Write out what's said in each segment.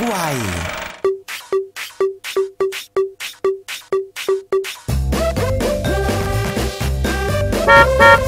Why?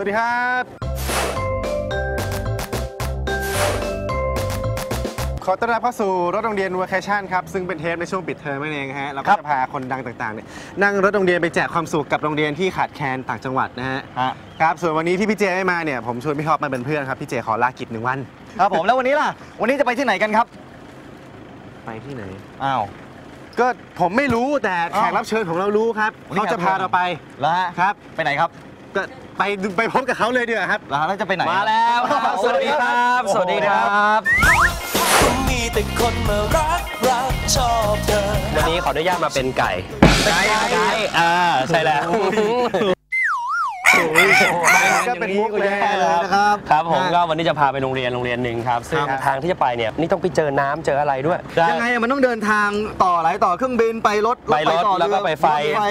วัสดีครับสวัสดีครับขอต้อนรับเข้าสู่รถโรงเรียน Vacation ครับ ซึ่งเป็นเทปในช่วงปิดเทอมนั่นเองฮะเราก็จะพาคนดังต่างๆเนี่ยนั่งรถโรงเรียนไปแจกความสุขกับโรงเรียนที่ขาดแคลนต่างจังหวัดนะฮะครับส่วนวันนี้ที่พี่เจไม่มาเนี่ยผมชวนพี่ท็อปมาเป็นเพื่อนครับพี่เจขอลากิจหนึ่งวันครับผมแล้ววันนี้ล่ะ วันนี้จะไปที่ไหนกันครับ ไปที่ไหนอ้าวก็ผมไม่รู้แต่แขอ้ากวรับเชิญของเรารู้ครับวันนี้เขาจะพาเราไปแล้วฮะครับ ไปไหนครับก็ ไปไปพบกับเขาเลยดีกว่าครับแล้วแล้วจะไปไหนมาแล้วครับสวัสดีครับ สวัสดีครับมีแต่คนมารักรักชอบเธอวันนี้ขออนุญาตมาเป็นไก่ไก่ไก่อ่าใช่แล้ว ก็เป็นมุกเลยนะครับครับผมก็วันนี้จะพาไปโรงเรียนโรงเรียนหนึ่งครับซึ่งครับทางที่จะไปเนี่ยนี่ต้องไปเจอน้ำเจออะไรด้วยยังไงอะมันต้องเดินทางต่อไหลต่อเครื่องบินไปรถไปรถต่อแล้วก็เรือไปไฟ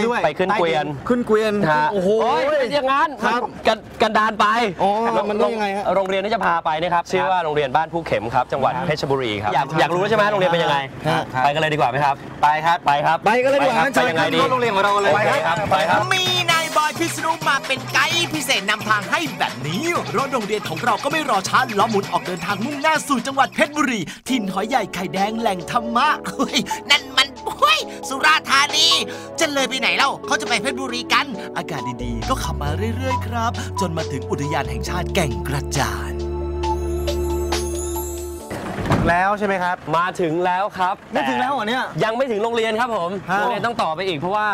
ด้วยไปขึ้นเกวียนขึ้นเกวียนฮะโอ้โหยเป็นอย่างนั้นครับกันกันดานไปอ๋อมันต้องยังไงฮะโรงเรียนที่จะพาไปนะครับชื่อว่าโรงเรียนบ้านผู้เข็มครับ จังหวัดเพชรบุรีครับอยากอยากรู้แล้วใช่ไหมโรงเรียนเป็นยังไงฮะไปกันเลยดีกว่าไหมครับ ไปครับไปครับไปกันเลยดีกว่าครับงั้นไปเชิญยังไงขึ้นดีรถโรงเรียนของเราเลยโอเคครับไปครับมีนาย บอยพิษณุมาเป็นไกด์พิเศษนำทางให้แบบนี้รถโรงเรียนของเราก็ไม่รอช้าล้อหมุนออกเดินทางมุ่งหน้าสู่จังหวัดเพชรบุรีถิ่นหอยใหญ่ไข่แดงแหล่งธรรมะเฮ้ยนั่นมันเฮ้ยสุราษฎร์ธานีจะเลยไปไหนเล่าเขาจะไปเพชรบุรีกัน อากาศดีๆ ก็ขับมาเรื่อยๆครับ จนมาถึงอุทยานแห่งชาติแก่งกระจานแล้วใช่ไหมครับ มาถึงแล้วครับไม่ถึงแล้วเหรอเนี่ย ยังไม่ถึงโรงเรียนครับผมฮะโรงเรียนต้องต่อไปอีกเพราะว่า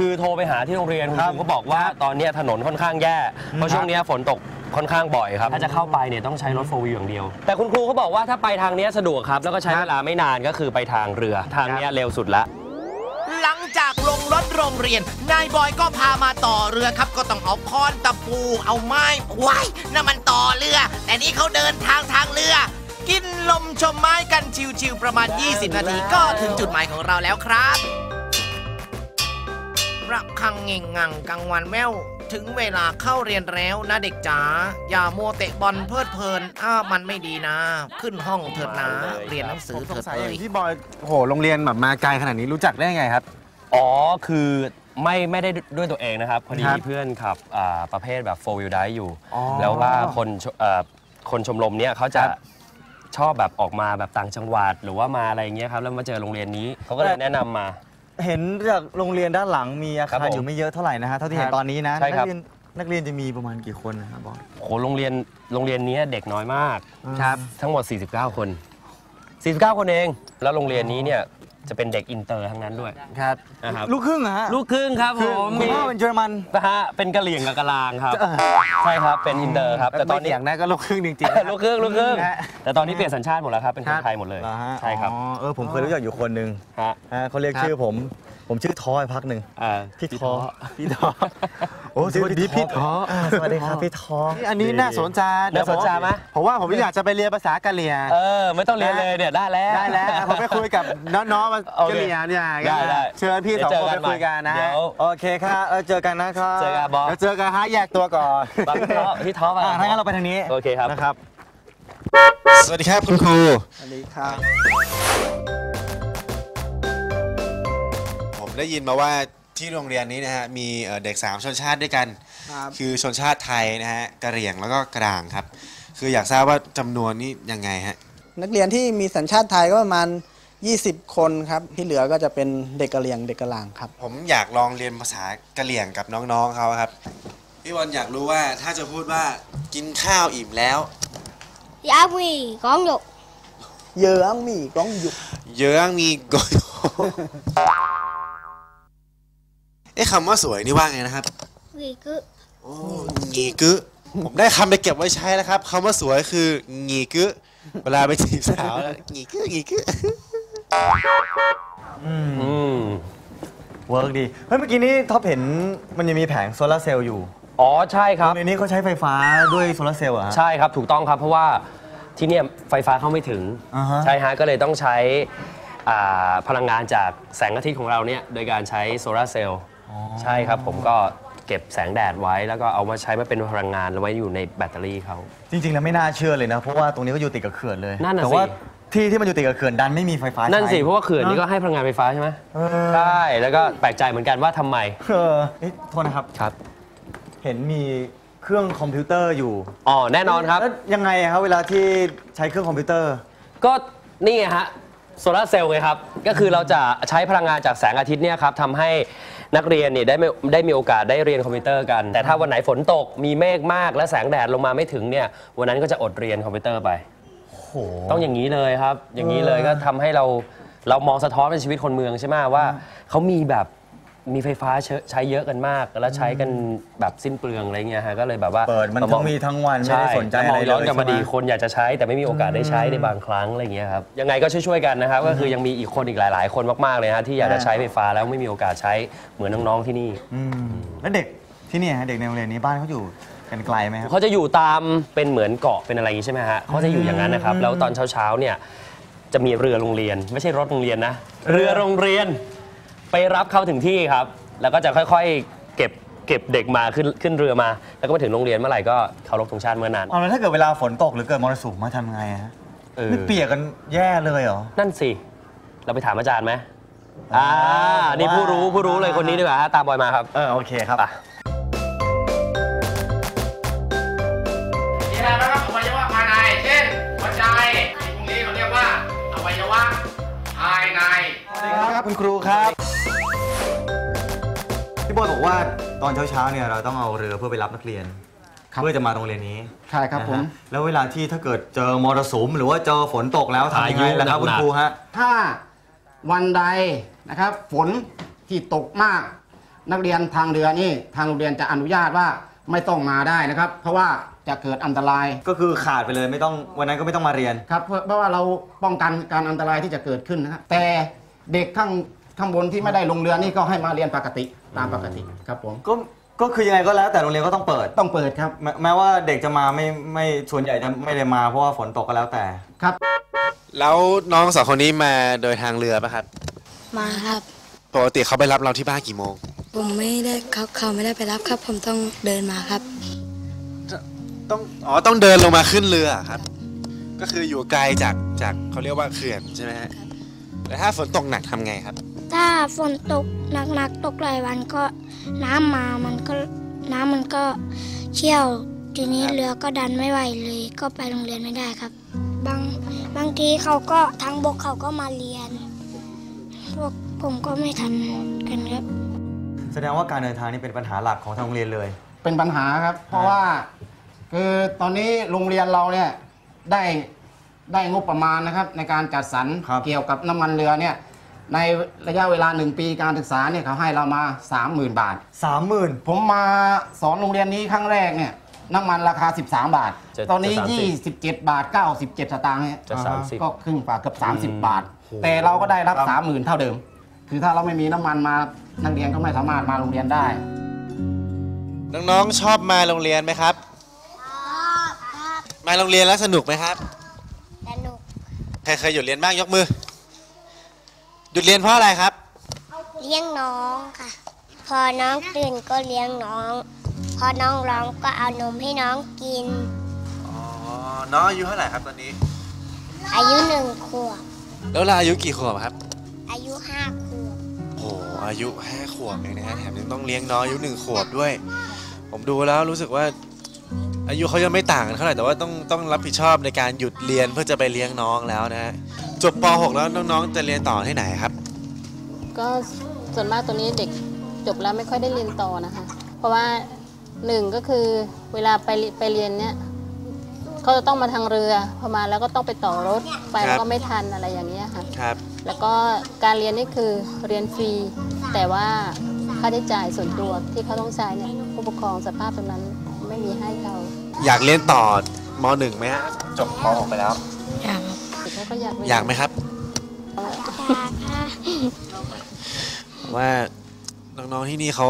คือโทรไปหาที่โรงเรียนคุณครัคบรูก็บอกว่าตอนเนี้ยถนนค่อนข้างแย่ เพราะช่วงเนี้ยฝนตกค่อนข้างบ่อยครับ ถ้าจะเข้าไปเนี่ยต้องใช้รถโฟวิวอย่างเดียว แต่คุณครูเขาบอกว่าถ้าไปทางเนี้ยสะดวกครับ แล้วก็ใช้เวลาไม่นานก็คือไปทางเรือทางเนี้ยเร็วสุดละหลังจากลงรถโรงเรียน นายบอยก็พามาต่อเรือครับ ก็ต้องเอาค้อนตะปูเอาไม้ไว้นั่นมันต่อเรือ แต่นี่เขาเดินทางทางเรือ กินลมชมไม้กันชิวๆประมาณ 20 นาทีก็ถึงจุดหมายของเราแล้วครับ ระคังเง่งงังกลางวันแววถึงเวลาเข้าเรียนแล้วนะเด็กจ๋าอย่ามัวเตะบอลเพลิดเพลินอ้ามันไม่ดีนะ ขึ้นห้องเถิดนะเรียนหนังสืผอมสเถิงดสัยเอ่อยย่างที่บอยโอ้โหโรงเรียนแบบมาไกลขนาดนี้รู้จักได้ไงครับ อ๋อคือไม่ไม่ได้ด้วยตัวเองนะครับ พอดีครับมีเพื่อนขับอ่าประเภทแบบ four wheel drive อยู่อ๋อแล้วว่าคนชเอ่อคนชมรมเนี้ยเขาจะครับชอบแบบออกมาแบบต่างจังหวัดหรือว่ามาอะไรอย่างเงี้ยครับแล้วมาเจอโรงเรียนนี้เขาก็เลยแนะนำมา เห็นจากโรงเรียนด้านหลังมีอาครัคารบผมอยู่ไม่เยอะเท่าไหร่นะฮะเท่าที่เห็ครันบตอนนี้นะใช่ครับนักเรียนนักเรียนจะมีประมาณกี่คนนะครับบอยโหโรงเรียนโรงเรียนนี้เด็กน้อยมากครับทั้งหมด 49 คน 49 คนเอง แล้วโรงเรียนนี้เนี่ย จะเป็นเด็กอินเตอร์ทั้งนั้นด้วย ครับ นะครับ ลูกครึ่งเหรอฮะลูกครึ่งครับผคือมคุณพ่อเป็นเยอรมัน นะฮะเป็นกะเหรี่ยงกับกะลางครับ ใช่ครับเป็นอินเตอร์ครับแต่ตอนนี้ ไม่เถียงนะก็ลูกครึ่งจริงๆนะ ลูกครึ่งลูกครึ่งฮะ แต่ตอนนี้เปลี่ยนสัญชาติหมดแล้วครับเป็นคครันบไทยหมดเลยเหรอฮะใช่ครับอ๋อเออผมเคยรู้จักอยู่คนหนึ่งฮะ ฮะเขาเรียกครับ ชื่อผม ผมชื่อทอยพักหนึ่งอ่าพี่ทอพี่ทอโอ้สวัสดีพี่ท้ออ่าสวัสดีครับพี่ทอนี่อันนี้น่าสนใจเดี๋ยวน่าสนใจไหมผมว่าผมอยากจะไปเรียนภาษากะเหรี่ยงเออไม่ต้องเรียนเลยเนี่ยได้แล้วได้แล้วผมไปคุยกับน้องๆมาโอเคกะเหรี่ยงเนี่ยได้ได้เชิญพี่สองคนไปคุยกันนะเดี๋ยวโอเคครับเออเจอกันนะครับเจอกันบอสแล้วเจอกันฮะแยกตัวก่อนบางพี่ท้อพี่ท้อมาอ่าถ้างั้นเราไปทางนี้โอเคครับนะครับสวัสดีครับคุณครูสวัสดีครับ ผมได้ยินมาว่าที่โรงเรียนนี้นะฮะมีเอ่อเด็ก3ชนชาติด้วยกัน ครับ คือชนชาติไทยนะฮะกะเหรี่ยงแล้วก็กลางครับ คืออยากทราบว่าจำนวนนี้ยังไงฮะนักเรียนที่มีสัญชาติไทยก็ประมาณ 20 คนครับที่เหลือก็จะเป็นเด็กกะเหรี่ยงเด็กกะหลางครับ ผมอยากลองเรียนภาษากะเหรี่ยงกับน้องๆเขาครับพี่บอลอยากรู้ว่าถ้าจะพูดว่ากินข้าวอิ่มแล้ว Dạ mì con dục เยอะมีก้องหยุก เยอะมีโกโย เอ๊ะคำว่าสวยนี่ว่าไงนะครับวีกึงีกึผมได้คำไปเก็บไว้ใช้แล้วครับคำว่าสวยคืองีกึเวลาไปจีบสาวแล้วงีกึงีกึอืมเวิร์กดีเฮ้ยเมื่อกี้นี้ท็อปเห็นมันยังมีแผงโซลาร์เซลล์อยู่อ๋อใช่ครับในนี้เขาใช้ไฟฟ้าด้วยโซลาร์เซลล์เหรอฮะใช่ครับถูกต้องครับเพราะว่าที่เนี่ยไฟฟ้าเข้าไม่ถึงอ่าฮะใช่ฮะก็เลยต้องใช้อ่าพลังงานจากแสงอาทิตย์ของเราเนี่ยโดยการใช้โซลาร์เซลล์ ใช่ครับผมก็เก็บแสงแดดไว้ แล้วก็เอามาใช้มาเป็นพลังงานไว้อยู่ในแบตเตอรี่เขา จริงๆแล้วไม่น่าเชื่อเลยนะ เพราะว่าตรงนี้ก็อยู่ติดกับเขื่อนเลยนั่นน่ะแต่ว่าสิที่ที่มันอยู่ติดกับเขื่อนดันไม่มีไฟฟ้านั่นสิใช้เพราะว่าเขื่อนนี่ก็ให้พลังงานไฟฟ้าใช่ไหมเออใช่แล้วก็แปลกใจเหมือนกันว่าทำไมเออเอ๊ะโทษนะครับ ครับเห็นมีเครื่องคอมพิวเตอร์อยู่อ๋อแน่นอนครับ แล้วยังไงอะครับเวลาที่ใช้เครื่องคอมพิวเตอร์ ก็นี่ไงฮะโซลาร์เซลล์ไงครับ ก็คือเราจะใช้พลังงานจากแสงอาทิตย์เนี่ยครับทำให้ นักเรียนเนี่ยได้ไม่ได้มีโอกาสได้เรียนคอมพิวเตอร์กัน แต่ถ้าวันไหนฝนตกมีเมฆมากและแสงแดดลงมาไม่ถึงเนี่ยวันนั้นก็จะอดเรียนคอมพิวเตอร์ไปโอ้โหต้องอย่างนี้เลยครับ อย่างนี้เลยก็ทำให้เราเรามองสะท้อนเป็นชีวิตคนเมืองใช่ไหมว่าเขามีแบบ มีไฟฟ้าใช้ใช้เยอะกันมาก แล้วใช้กันแบบสิ้นเปลืองอะไรเงี้ยฮะก็เลยแบบว่าเปิดมันทั้งมีทั้งวันไม่ได้สนใจช่อะไรมองเลยย้อนกลับมาดีใช่ไหคนอยากจะใช้แต่ไม่มีโอกาสได้ใช้ในบางครั้งอะไรเงี้ยครับยังไงก็ช่วยๆกันนะครับก็คือยังมีอีกคนอีกหลาย ๆ คนมากๆเลยฮะที่อยากจะใช้ไฟฟ้าแล้วไม่มีโอกาสใช้เหมือนน้องๆที่นี่อืมแล้วเด็กที่เนี่ยฮะเด็กในโรงเรียนนี้บ้านเขาอยู่กันไกลไหมครับเขาจะอยู่ตามเป็นเหมือนเกาะเป็นอะไรอย่างนี้ใช่ไหมฮะเขาจะอยู่อย่างนั้นนะครับแล้วตอนเช้าๆเนี่ยจะมีเรือโรงเรียน ไม่ใช่รถโรงเรียนนะ เรือโรงเรียน ไปรับเขาถึงที่ครับ แล้วก็จะค่อยๆ เก็บเก็บเด็กมาขึ้นขึ้นเรือมา แล้วก็มาถึงโรงเรียนเมื่อไหร่ก็เคารพธงชาติเมื่อนั้นเอาแล้วถ้าเกิดเวลาฝนตกหรือเกิดมรสุมมาทำไงฮะเออไม่เปียกกันแย่เลยเหรอ นั่นสิ เราไปถามอาจารย์ไหมอ่านี่ผู้รู้ผู้รู้เลยคนนี้ดีกว่าฮะตามบอยมาครับ เออโอเคครับไปมีอะไรบ้างครับอวัยวะภายใน เช่นหัวใจตรงนี้เขาเรียกว่าอวัยวะภายในสวัสดีครับคุณครูครับพี่ บอยบอกว่าตอนเช้าๆเนี่ยเราต้องเอาเรือเพื่อไปรับนักเรียนเพื่อจะมาโรงเรียนนี้ใช่ครับผม นะฮะแล้วเวลาที่ถ้าเกิดเจอมรสุมหรือว่าเจอฝนตกแล้วทำยังไงล่ะครับพายุคุณหนักๆครูฮะ ถ้าวันใดนะครับ ฝนที่ตกมาก นักเรียนทางเรือนี่ทางโรงเรียนจะอนุญาตว่าไม่ต้องมาได้นะครับ เพราะว่าจะเกิดอันตรายก็คือขาดไปเลยไม่ต้องวันนั้นก็ไม่ต้องมาเรียน ครับเพราะเพราะว่าเราป้องกันการอันตรายที่จะเกิดขึ้นนะครับแต่เด็กข้างข้างบนที่ไม่ได้ลงเรือนี่ก็ให้มาเรียนปกติ ตามปกติครับผมก็ก็คือยังไงก็แล้วแต่โรงเรียนก็ต้องเปิด ต้องเปิดครับแม้แม้ว่าเด็กจะมาไม่ไม่ส่วนใหญ่จะไม่ได้มาเพราะว่าฝนตกก็แล้วแต่ครับ แล้วน้องสองคนนี้มาโดยทางเรือป่ะครับมาครับ ปกติเขาไปรับเราที่บ้านกี่โมง ผมไม่ได้เขาเขาไม่ได้ไปรับครับ ผมต้องเดินมาครับ ต้องอ๋อต้องเดินลงมาขึ้นเรือครับ ก็คืออยู่ไกลจากจากเขาเรียกว่าเขื่อนใช่ไหมฮะแต่ถ้าฝนตกหนักทำไงครับ ถ้าฝนตกหนักๆตกหลายวันก็น้ำมามันก็น้ำมันก็เชี่ยวทีนี้เรือก็ดันไม่ไหวเลย ก็ไปโรงเรียนไม่ได้ครับ บางบางทีเขาก็ทางบกเขาก็มาเรียน พวกผมก็ไม่ทันกันครับ แสดงว่าการเดินทางนี่เป็นปัญหาหลักของทางโรงเรียนเลย เป็นปัญหาครับ เพราะว่าคือตอนนี้โรงเรียนเราเนี่ยได้ได้งบประมาณนะครับ ในการจัดสรรครับเกี่ยวกับน้ำมันเรือเนี่ย ในระยะเวลาหนึ่งปีการศึกษาเนี่ยเขาให้เรามา 30,000 บาท สามหมื่น ผมมาสอนโรงเรียนนี้ครั้งแรกเนี่ยน้ำมันราคา 13 บาทจะตอนนี้ จะ30 27 บาท 97 สตางค์เนี่ยจะ30ก็ครึ่งกว่าเกือบ 30 บาท แต่เราก็ได้รับ 30,000 เท่าเดิม คือถ้าเราไม่มีน้ำมันมานักเรียนก็ไม่สามารถมาโรงเรียนได้ น้องๆ ชอบมาโรงเรียนไหมครับมาโรงเรียนแล้วสนุกไหมครับ สนุก ใครเคยหยุดเรียนบ้างยกมือ หยุดเรียนเพราะอะไรครับ เลี้ยงน้องค่ะ พอน้องตื่นก็เลี้ยงน้อง พอน้องร้องก็เอานมให้น้องกิน อ๋อ น้องอายุเท่าไหร่ครับตอนนี้ อายุหนึ่งขวบ แล้วเราอายุกี่ขวบครับ อายุห้าขวบ โอ้โหอายุห้าขวบเองนะฮะแถมยังต้องเลี้ยงน้องอายุหนึ่งขวบด้วย ผมดูแล้วรู้สึกว่า อายุเขายังไม่ต่างกันเท่าไหร่แต่ว่าต้องต้องรับผิดชอบในการหยุดเรียนเพื่อจะไปเลี้ยงน้องแล้วนะฮะจบป .6 แล้วน้องๆจะเรียนต่อที่ไหนครับ ก็ส่วนมากตัวนี้เด็กจบแล้วไม่ค่อยได้เรียนต่อนะคะ เพราะว่าหนึ่งก็คือเวลาไปไปเรียนเนี่ยเขาจะต้องมาทางเรือพอมาแล้วก็ต้องไปต่อรถไปครับ แล้วก็ไม่ทันอะไรอย่างเงี้ยค่ะ ครับ แล้วก็การเรียนนี่คือเรียนฟรี แต่ว่าค่าใช้จ่ายส่วนตัวที่เขาต้องใช้เนี่ยผู้ปกครองสภาพตรงนั้นไม่มีให้เขา อยากเรียนต่อมหนึ่งไหมฮะจบมหกไปแล้ว อยากเขาก็อยากเรีนอยากไหมครับอยากค่ะว่าน้องๆที่นี่เขา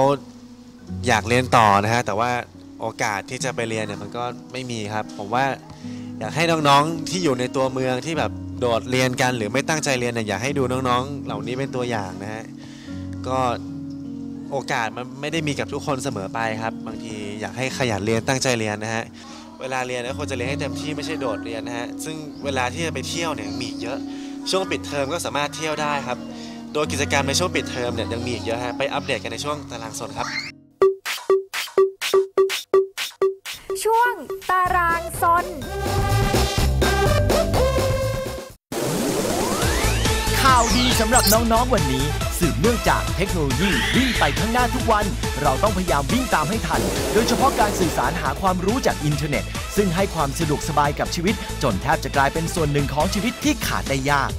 อยากเรียนต่อนะฮะแต่ว่าโอกาสที่จะไปเรียนเนี่ยมันก็ไม่มีครับ ผมว่าอยากให้น้องๆที่อยู่ในตัวเมืองที่แบบโดดเรียนกันหรือไม่ตั้งใจเรียนเนี่ยอยากให้ดูน้องๆ เหล่านี้เป็นตัวอย่างนะฮะก็ โอกาสมันไม่ได้มีกับทุกคนเสมอไปครับ บางทีอยากให้ขยันเรียนตั้งใจเรียนนะฮะเวลาเรียนก็ควรจะเรียนให้เต็มที่ไม่ใช่โดดเรียนนะฮะซึ่งเวลาที่จะไปเที่ยวเนี่ยมีเยอะ ช่วงปิดเทอมก็สามารถเที่ยวได้ครับ โดยกิจกรรมในช่วงปิดเทอมเนี่ยยังมีอีกเยอะฮะไปอัปเดตกันในช่วงตารางสดครับ ช่วงตารางซนาวดีสำหรับน้องๆวันนี้ สืบเนื่องจากเทคโนโลยีวิ่งไปข้างหน้าทุกวัน เราต้องพยายามวิ่งตามให้ทัน โดยเฉพาะการสื่อสารหาความรู้จากอินเทอร์เน็ต ซึ่งให้ความสะดวกสบายกับชีวิต จนแทบจะกลายเป็นส่วนหนึ่งของชีวิตที่ขาดได้ยาก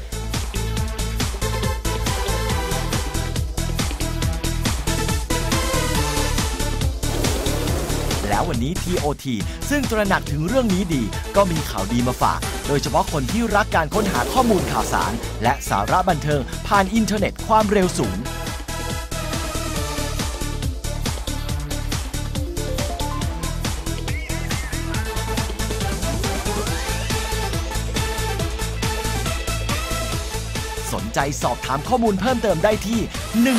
แล้ววันนี้ TOT ซึ่งตระหนักถึงเรื่องนี้ดี ก็มีข่าวดีมาฝาก โดยเฉพาะคนที่รักการค้นหาข้อมูลข่าวสาร และสาระบันเทิง ผ่านอินเทอร์เน็ตความเร็วสูงสนใจสอบถามข้อมูลเพิ่มเติมได้ที่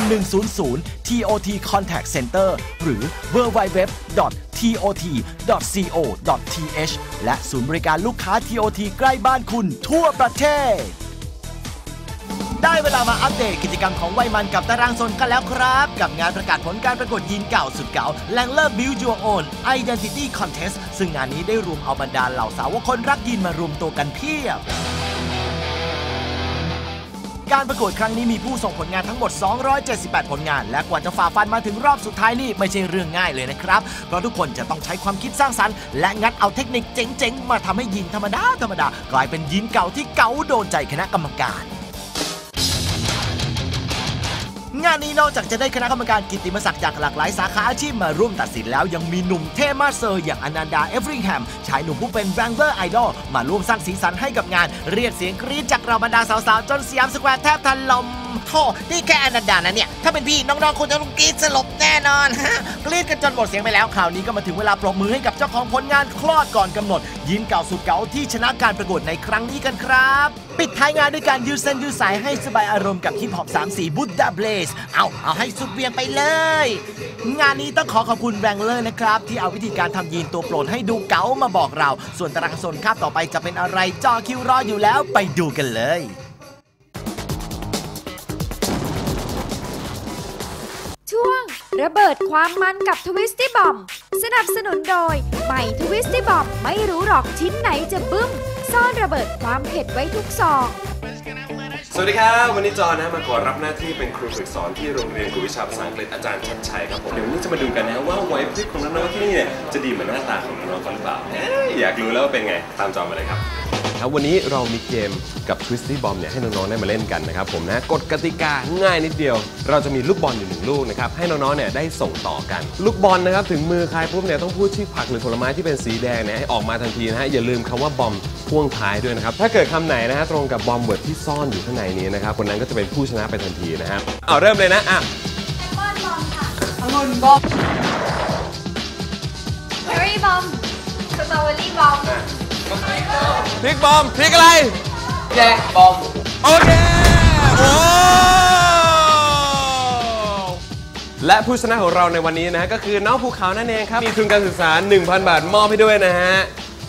1100 TOT Contact Center หรือ tot.co.th และศูนย์บริการลูกค้า TOT ใกล้บ้านคุณทั่วประเทศ ได้เวลามาอัปเดตกิจกรรมของวัยมันกับตารางโซนกันแล้วครับ กับงานประกาศผลการประกวดยีนเก่าสุดเก่าแรงเลิก Build Your Own Identity Contest ซึ่งงานนี้ได้รวมเอาบรรดาเหล่าสาวกคนรักยีนมารวมตัวกันเพียบ การประกวดครั้งนี้มีผู้ส่งผลงานทั้งหมด 278 ผลงาน และกว่าจะฝ่าฟันมาถึงรอบสุดท้ายนี่ไม่ใช่เรื่องง่ายเลยนะครับ เพราะทุกคนจะต้องใช้ความคิดสร้างสรรค์และงัดเอาเทคนิคเจ๋งๆ มาทำให้ยินธรรมดาธรรมดากลายเป็นยินเก่าที่เก๋าโดนใจคณะกรรมการ งานนี้นอกจากจะได้คณะกรรมการกิตติมศักดิ์จากหลากหลายสาขาอาชีพมาร่วมตัดสินแล้วยังมีหนุ่มเท่มาเซอร์ อย่างอนันดาเอฟริงแฮมชายหนุ่มผู้เป็นแบงเกอร์ไอดอลมาร่วมสร้างสีสันให้กับงาน เรียกเสียงกรี๊ดจากเราบรรดาสาวๆจนสยามสแควร์แทบทันลม โธ่นี่แค่อนันดานะเนี่ย ถ้าเป็นพี่น้องๆคงจะต้องกรี๊ดสลบแน่นอนฮะกรี๊ดกันจนหมดเสียงไปแล้วคราวนี้ก็มาถึงเวลาปรบมือให้กับเจ้าของผลงานคลอดก่อนกำหนด ยินเก่าสุดเก่าที่ชนะการประกวดในครั้งนี้กันครับ ปิดท้ายงานด้วยการยืดเส้นยืดสายให้สบายอารมณ์กับฮิปฮอปสามสีบุ d ดาเบลสเอาเอาให้สุดเวียงไปเลย งานนี้ต้องขอขอบคุณแบงเลอร์นะครับที่เอาวิธีการทำยีนตัวโปรดให้ดูเก๋ามาบอกเรา ส่วนตารางโซนคาบต่อไปจะเป็นอะไรจอคิวรออยู่แล้วไปดูกันเลย ระเบิดความมันกับทวิสตี้บอมสนับสนุนโดยใหม่ทวิสตี้บอมไม่รู้หรอกชิ้นไหนจะบึ้ม ซ่อนระเบิดความเผ็ดไว้ทุกซองสวัสดีครับ วันนี้จอนะมาขอรับหน้าที่เป็นครูฝึกสอนที่โรงเรียนกวดวิชาภาษาอังกฤษอาจารย์ชัดชัยครับผมเดี๋ยววันนี้จะมาดูกันนะว่าไวพริบของน้องๆที่นี่เนี่ยจะดีเหมือนหน้าตาของน้องๆกันหรือเปล่าเอ๊ะอยากรู้แล้วว่าเป็นไงตามจอมาเลยครับ ครับ วันนี้เรามีเกมกับ Twisty Bomb เนี่ยให้น้องๆได้มาเล่นกันนะครับผมนะกฎกติกาง่ายนิดเดียว เราจะมีลูกบอลอยู่หนึ่งลูกนะครับให้น้องๆเนี่ยได้ส่งต่อกัน ลูกบอลนะครับถึงมือใครปุ๊บเนี่ยต้องพูดชื่อผักหรือผลไม้ที่เป็นสีแดงเนี่ยให้ออกมาทันทีนะฮะอย่าลืมคำว่าบอมพ่วงท้ายด้วยนะครับถ้าเกิดคำไหนนะฮะตรงกับบอมเวิร์ดที่ซ่อนอยู่ข้างในนี้นะครับคนนั้นก็จะเป็นผู้ชนะไปทันทีนะครับเอาเริ่มเลยนะอะองุ่นบอมเบอร์รี่บอมสตรอเบอรี่บอม พริกบอมพริกอะไรแยกบอม โอเคโอ้และผู้ชนะของเราในวันนี้นะฮะก็คือน้องภูเขานั่นเองครับ มีทุนการศึกษา 1,000 บาทมอบให้ด้วยนะฮะ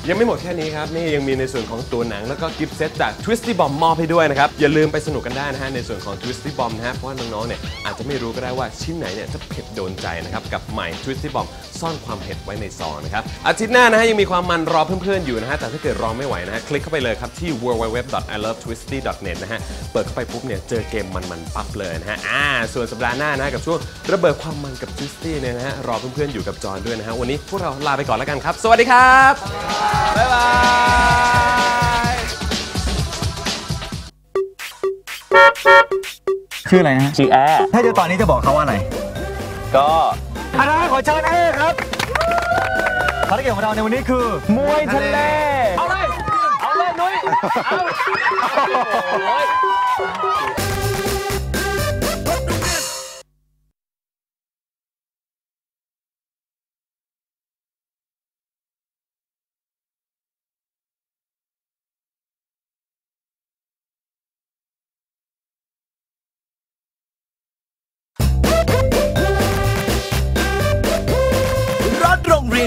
ยังไม่หมดแค่นี้ครับ นี่ยังมีในส่วนของตัวหนังแล้วก็กิฟต์เซตจาก Twisty Bomb มอบให้ด้วยนะครับ อย่าลืมไปสนุกกันได้นะฮะในส่วนของ Twisty Bomb นะฮะเพราะว่าน้องๆเนี่ยอาจจะไม่รู้ก็ได้ว่าชิ้นไหนเนี่ยจะเผ็ดโดนใจนะครับกับใหม่ Twisty Bomb ซ่อนความเผ็ดไว้ในซองนะครับอาทิตย์หน้านะฮะยังมีความมันรอเพื่อนๆอยู่นะฮะแต่ถ้าเกิดรอไม่ไหวนะฮะคลิกเข้าไปเลยครับที่ www.ilovetwisty.net นะฮะเปิดเข้าไปปุ๊บเนี่ยเจอเกมมันๆปั๊บเลยนะฮะอ่าส่วนสัปดาห์หน้านะกับช่วงระเบิดความมันกับ Twisty เนี่ยนะฮะรอเพื่อนๆอยู่กับจอนด้วยนะฮะวันนี้พวกเราลาไปก่อนแล้วกันครับ สวัสดีครับบ๊ายบายชื่ออะไรนะฮะชื่อแอร์ถ้าเจอตอนนี้จะบอกเขาว่าอะไรก็อาจารย์ขอเชิญเอ้ครับภารกิจของเราในวันนี้คือมวยทะเลเอาเลยเอาเลยนุ้ยเอา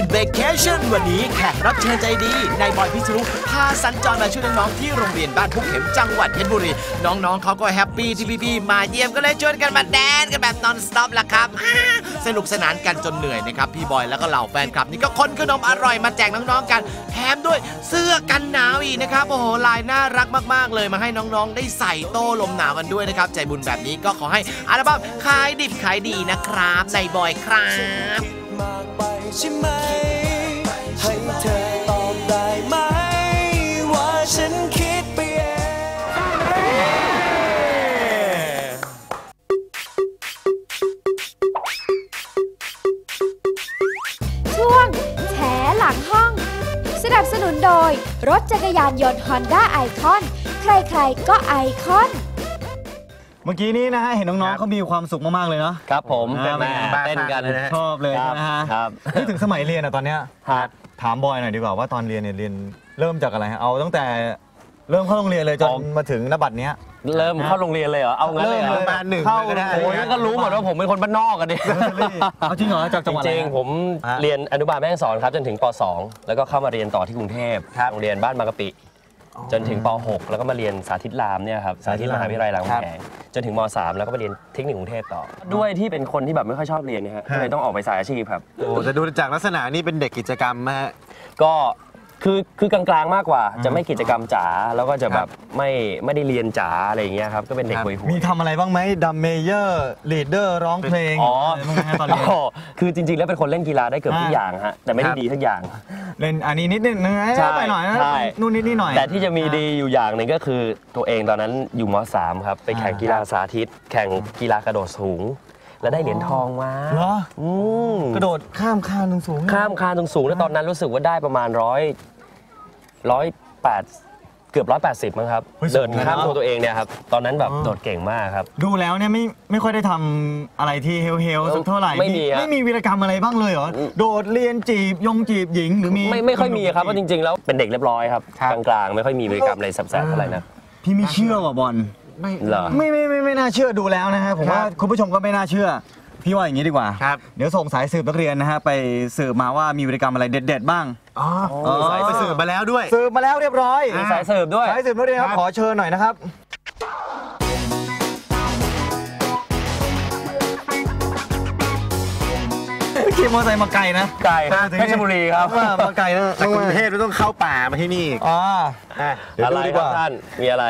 ถโรงเรียนเ a คชั่นวันนี้แขกรับเชิญใจดี นายบอยพิษณุพาสัญจรมาช่วยน้องๆที่โรงเรียนบ้านพุกเข็มจังหวัดเพชรบุรี น้องๆเขาก็แฮปปี้ที่พี่ๆมาเยี่ยมก็เลยชวนกันมาแดนกันแบบนอนสต็อปละครับ สนุกสนานกันจนเหนื่อยนะครับ พี่บอยแล้วก็เหล่าแฟนคลับ นี่ก็คนขนมอร่อยมาแจกน้องๆกันแถมด้วยเสื้อกันหนาวอีกนะครับโอ้โหลายน่ารักมากๆ เลยมาให้น้องๆ ได้ใส่โต้ลมหนาวกันด้วยนะครับใจบุญแบบนี้ก็ขอให้อัลบั้มขายดิบขายดีนะครับนายบอยครับ ใช่ไหม ให้เธอตอบได้ไหม ว่าฉันคิดไปเอง ช่วงแฉหลังห้อง สนับสนุนโดย รถจักรยานยนต์ Honda i c o n ใครๆก็ไอคอน มื่อกี้นี้นะฮะเห็นน้องๆเขามีความสุขมากๆเลยเนาะ ครับผมอ่าแม่เต้นกันชอบเลยครับนะฮะครับนึกถึงสมัยเรียนอะตอนเนี้ยครับถามบอยหน่อยดีกว่าว่าตอนเรียนเนี่ยเรียนเริ่มจากอะไรฮะเอาตั้งแต่เริ่มเข้าโรงเรียนเลยจนมาถึงนบัตรเนี้ยเริ่มเข้าโรงเรียนเลยเหรอ เอางั้นเลยเหรอเริ่มเลยประมาณหนึ่งเข้าก็ได้โอ้ยก็รู้หมดว่าผมเป็นคนบ้านนอกกันดิเอาจริงเหรอจากจังหวัดจอะไรริงฮะๆผมฮะเรียนอนุบาลแม่ฮ่องสอนครับจนถึงป .2 แล้วก็เข้ามาเรียนต่อที่กรุงเทพโรงเรียนบ้านบางกะปิ จนถึงป .6 แล้วก็มาเรียนสาธิตรามเนี่ยครับสาธิตมหาวิทยาลัยรามคำแหงจนถึงม .3 แล้วก็มาเรียนเทคนิคกรุงเทพต่อ ด้วยที่เป็นคนที่แบบไม่ค่อยชอบเรียนเนะฮะก็เลยต้องออกไปสายอาชีพครับ โอ้แต่ดูจากลักษณะนี่เป็นเด็กกิจกรรมนะฮะก็คือคือกลางๆมากกว่า จะไม่กิจกรรมจ๋าแล้วก็จะแบบไม่ไม่ได้เรียนจ๋าอะไรอย่างเงี้ยครับก็เป็นเด็กครับหวยหวยมีทำอะไรบ้างไหมดัมเมเยอร์ลีดเดอร์ร้องเพลงอ๋ออะไรบ้างไหมฮะตอนเรียนโคือจริงๆแล้วเป็นคนเล่นกีฬาได้เกือบทุกอ่าอย่างฮะแต่ไม่ได้ดีทุกอย่าง เล่นอันนี้นิดนึงนะใช่ไปหน่อยนะใช่ นู่นนิดนี่หน่อย แต่ที่จะมีดีอยู่อย่างหนึ่งก็คือตัวเองตอนนั้นอยู่ม .3 ครับ ไปแข่งอ่ากีฬาสาธิต แข่งกีฬากระโดดสูง แล้วได้เหรียญทองมาเหรออืมกระโดดข้ามคานสูงๆข้ามคานตรงสูงแล้วตอนนั้นรู้สึกว่าได้ประมาณร้อยร้อยแปด เกือบร้อยแปดสิบมั้งครับ เฮ้ยเดินสูงนะข้ามตัวตัวเองเนี่ยครับ ตอนนั้นแบบโดดเก่งมากครับ ดูแล้วเนี่ยไม่ไม่ค่อยได้ทำอะไรที่เฮลเฮลสักเท่าไหร่ไม่มีครับ ไม่มีวีรกรรมอะไรบ้างเลยเหรอ โดดเรียนจีบยงจีบหญิงหรือมีไม่ไม่ค่อยมีครับเพราะจริง ๆ แล้วเป็นเด็กเรียบร้อยครับ กลางๆ ไม่ค่อยมีบริกรรมอะไรแสบๆเท่าไหร่นะพี่ไม่เชื่อว่ะบอลเหรอ ไม่ไม่ไม่ไม่น่าเชื่อดูแล้วนะฮะผมว่าคุณผู้ชมก็ไม่น่าเชื่อ พี่ว่าอย่างนี้ดีกว่า ครับ เดี๋ยวส่งสายสืบนักเรียนนะฮะไปสืบมาว่ามีวีรกรรมอะไรเด็ด ๆ บ้าง อ๋ออ๋อไปสืบมาแล้วด้วย สืบมาแล้วเรียบร้อยมีสายสืบด้วย สายสืบนักเรียนครับครับขอเชิญหน่อยนะครับ ขี่มอเตอร์ไซค์มาไกลนะไก่เพชรบุรีครับ ว่ามาไกลนะจากกรุงเทพแล้วต้องเข้าป่ามาที่นี่อีกอ๋อ อะเดี๋ยวอะไรดูดีคกรับว่า ท่าน มีอะไร